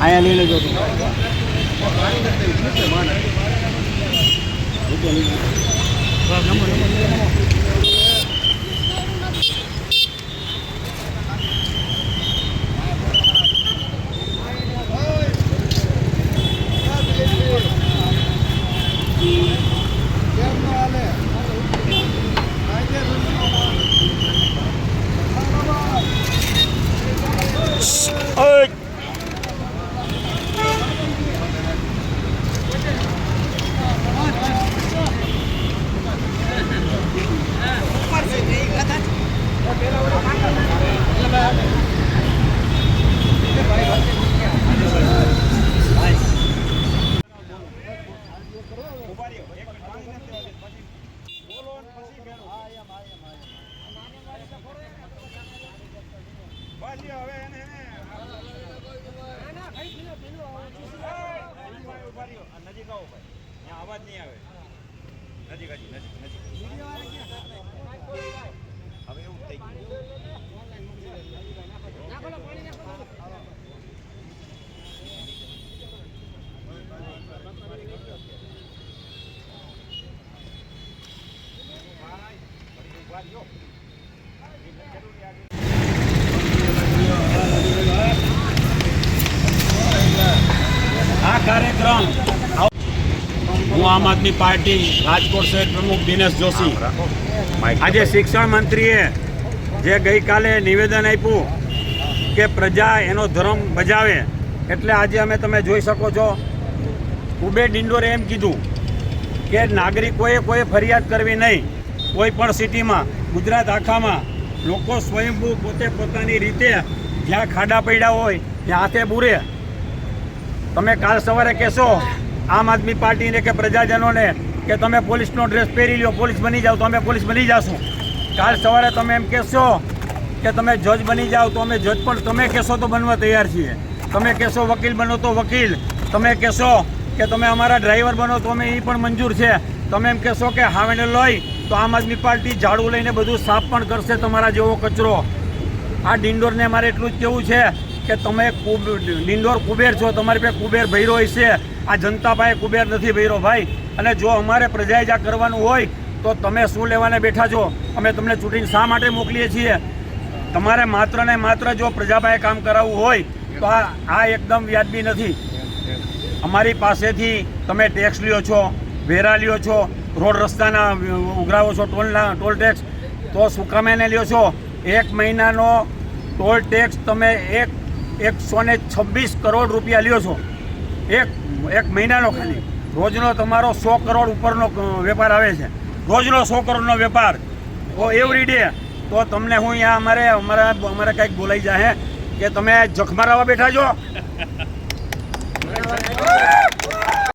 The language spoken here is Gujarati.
અહીંયા લઈ લેજો તો. નજીક આવો ભાઈ. અવાજ નહીં આવે. નજીક હજી, નજીક નજીક. હવે એવું થઈ ગયું. આ હું આમ આદમી પાર્ટી રાજકોટ શહેર પ્રમુખ દિનેશ જોશી. આજે શિક્ષણ મંત્રીએ જે ગઈકાલે નિવેદન આપ્યું કે પ્રજા એનો ધર્મ બજાવે, એટલે આજે અમે તમે જોઈ શકો છો. ઉબે ડિંડોરે એમ કીધું કે નાગરિકોએ કોઈ ફરિયાદ કરવી નહીં. કોઈ પણ સિટીમાં, ગુજરાત આખામાં લોકો સ્વયંભૂ પોતે પોતાની રીતે જ્યાં ખાડા પડ્યા હોય, ત્યાં હાથે બુરે. તમે કાલ સવારે કહેશો આમ આદમી પાર્ટીને કે પ્રજાજનોને કે તમે પોલીસનો ડ્રેસ પહેરી લો પોલીસ બની જાઓ તો અમે પોલીસ બની જશું. કાલ સવારે તમે એમ કહેશો કે તમે જજ બની જાઓ તો અમે જજ, પણ તમે કહેશો તો બનવા તૈયાર છીએ. તમે કહેશો વકીલ બનો તો વકીલ. તમે કહેશો કે તમે અમારા ડ્રાઈવર બનો તો અમે એ પણ મંજૂર છે. તમે એમ કહેશો કે હાવેને લોય તો આમ આદમી પાર્ટી ઝાડુ લઈને બધું સાફ પણ કરશે તમારા જેવો કચરો. આ ડિંડોરને મારે એટલું જ કહેવું છે કે તમે કુબ ડિંડોર કુબેર છો, તમારી પાસે કુબેર ભૈરો હશે. આ જનતા પાસે કુબેર નથી ભૈરો ભાઈ. અને જો અમારે પ્રજાએ જ કરવાનું હોય, તો તમે શું લેવાને બેઠા છો? અમે તમને ચૂંટીને શા માટે મોકલીએ છીએ? તમારે માત્ર ને માત્ર જો પ્રજા કામ કરાવવું હોય, તો આ એકદમ વ્યાજબી નથી. અમારી પાસેથી તમે ટેક્સ લ્યો છો, વેરા લ્યો છો, રોડ રસ્તાના ઉઘરાવો છો ટોલના ટોલ ટેક્સ, તો શું કામ એને લ્યો છો? એક મહિનાનો ટોલ ટેક્સ તમે એક એકસો ને છવ્વીસ કરોડ રૂપિયા લ્યો છો. એક એક મહિનાનો ખાલી. રોજનો તમારો સો કરોડ ઉપરનો વેપાર આવે છે. રોજનો સો કરોડનો વેપાર. એવરી ડે તો તમને હું અહીંયા અમારે, અમારા, અમારે કંઈક બોલાઈ જાય કે તમે જખમારાવા બેઠા છો.